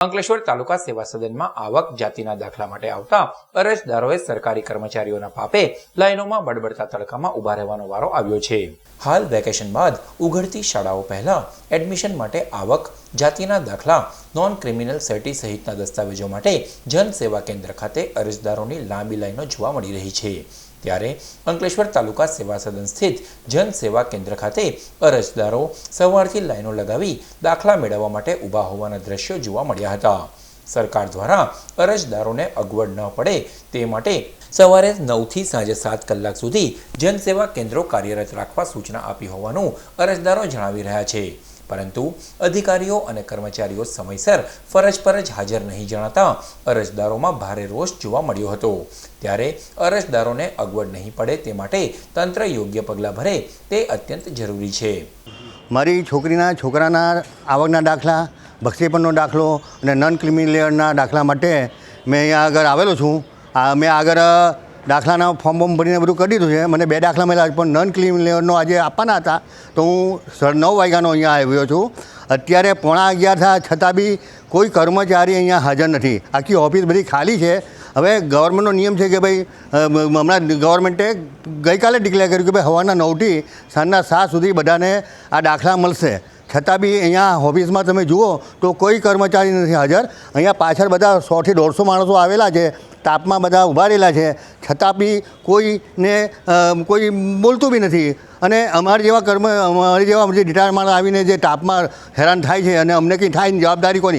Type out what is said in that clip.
અંકલેશ્વર તાલુકા સેવા સદનમાં આવક જાતિના દાખલા માટે આવતા અરજદારોએ સરકારી કર્મચારીઓના પાપે લાઇનોમાં બડબડતા તડકામાં ઊભા રહેવાનો વારો આવ્યો છે. હાલ વેકેશન બાદ ઉઘડતી શાળાઓ પહેલા એડમિશન માટે આવક જાતિના દાખલા નોન ક્રિમિનલ સર્ટી સહિતના દસ્તાવેજો માટે જન સેવા કેન્દ્ર ખાતે અરજદારોની લાંબી લાઈનો જોવા મળી રહી છે. ત્યારે અંકલેશ્વર તાલુકા સેવા સદન સ્થિત જન સેવા કેન્દ્ર ખાતે અરજદારો સવારથી લાઈનો લગાવી દાખલા મેળવવા માટે ઊભા હોવાના દ્રશ્યો જોવા મળ્યા હતા. સરકાર દ્વારા અરજદારોને અગવડ ન પડે તે માટે સવારે નવથી સાંજે સાત કલાક સુધી જનસેવા કેન્દ્રો કાર્યરત રાખવા સૂચના આપી હોવાનું અરજદારો જણાવી રહ્યા છે. પરંતુ અધિકારીઓ અને કર્મચારીઓ સમયસર ફરજ પર જ હાજર નહીં જણાતા અરજદારોમાં ભારે રોષ જોવા મળ્યો હતો. ત્યારે અરજદારોને અગવડ નહીં પડે તે માટે તંત્ર યોગ્ય પગલાં ભરે તે અત્યંત જરૂરી છે. મારી છોકરીના છોકરાના આવકના દાખલા બક્ષીપણનો દાખલો અને નોન ક્રિમિલિયરના દાખલા માટે મેં અહીંયા આગળ આવેલો છું. મેં આગળ દાખલાના ફોર્મ બોર્મ ભરીને બધું કરી દીધું છે. મને બે દાખલા મળ્યા પણ નન ક્રિમિલિયરનો આજે આપવાના હતા. તો હું સર નવ વાગ્યાનો અહીંયા આવ્યો છું. અત્યારે પોણા અગિયાર થયા, છતાં બી કોઈ કર્મચારી અહીંયા હાજર નથી. આખી ઓફિસ બધી ખાલી છે. હવે ગવર્મેન્ટનો નિયમ છે કે ભાઈ હમણાં ગવર્મેન્ટે ગઈકાલે ડિક્લેર કર્યું કે ભાઈ હવાના નવથી સાંજના સાત સુધી બધાને આ દાખલા મળશે. છતાં બી અહીંયા ઓફિસમાં તમે જુઓ તો કોઈ કર્મચારી નથી હાજર. અહીંયા પાછળ બધા સોથી દોઢસો માણસો આવેલા છે, તાપમાં બધા ઊભા રહેલા છે. છતાં બી કોઈને કોઈ બોલતું બી નથી. અને અમારા જેવા કર્મ, અમારી જેવા જે રિટાયર માણસ આવીને જે તાપમાં હેરાન થાય છે અને અમને કંઈ થાય જવાબદારી કોની?